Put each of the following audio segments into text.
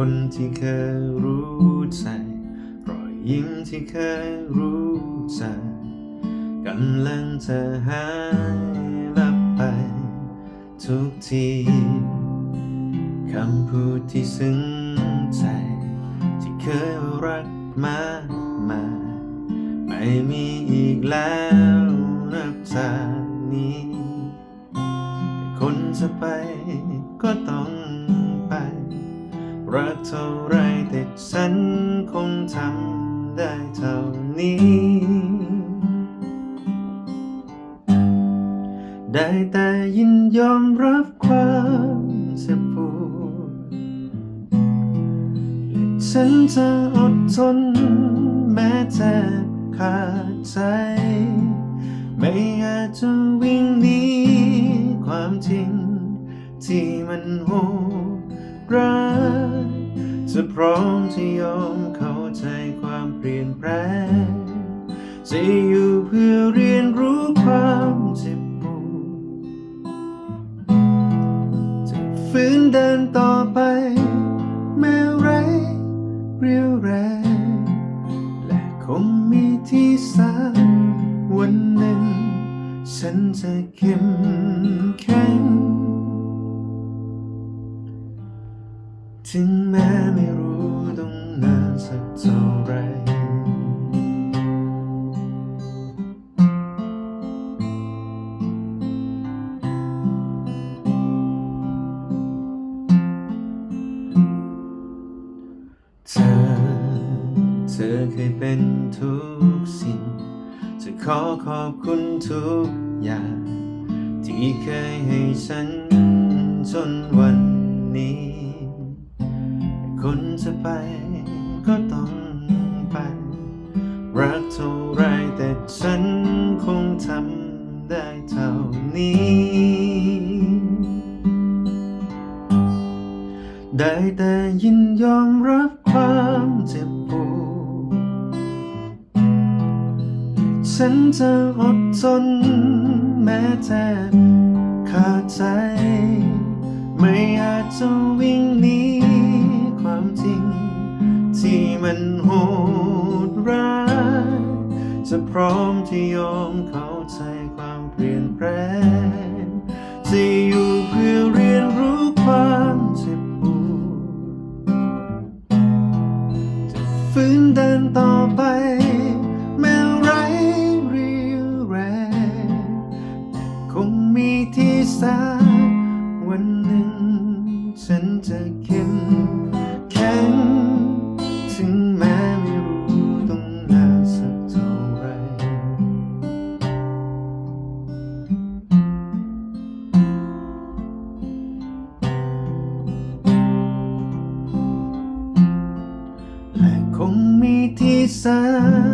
คนที่เคยรู้ใจรอยยิ้มที่เคยรู้ใจกำลังจะหายลับไป ทุกทีคำพูดที่ซึ้งใจ ที่เคยรักมากมายไม่มีอีกแล้วนับจากนี้คนจะไปก็ต้อง เท่าไรแต่ฉันคงทำได้เท่านี้ ได้แต่ยินยอมรับความเจ็บปวดและฉันจะอดทนแม้จะขาดใจ ไม่อาจจะวิ่งหนีความจริง ที่มันโหด ใจความเปลี่ยนแปลงจะอยู่เพื่อเรียนรู้ความเจ็บปวดจะฝืนเดินต่อไป แม้ไรเรียวแรงและคงมีที่สักวันหนึ่ง ฉันจะเข้มแข็งถึงแม้ สักเท่าไร เธอ เธอเคยเป็นทุกสิ่ง จะขอขอบคุณทุกอย่าง ที่เคยให้ฉันจนวันนี้คนจะไป ก็ต้องไปรักเท่าไรแต่ฉันคงทำได้เท่านี้ ได้แต่ยินยอมรับความเจ็บปวดฉันจะอดทนแม้แทบขาดใจ ไม่อาจจะวิ่งหนี มันโหดร้ายจะพร้อมที่ยอมเข้าใจความเปลี่ยนแปลงจะอยู่เพื่อเรียนรู้ความเจ็บปวดจะฝืนเดินต่อไปแม้ไรเรียวแรงคงมีที่สักวันหนึ่งฉันจะเข้ม สั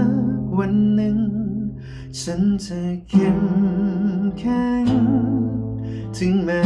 กวันหนึ่ง ฉันจะเข้มแข็งถึงแม้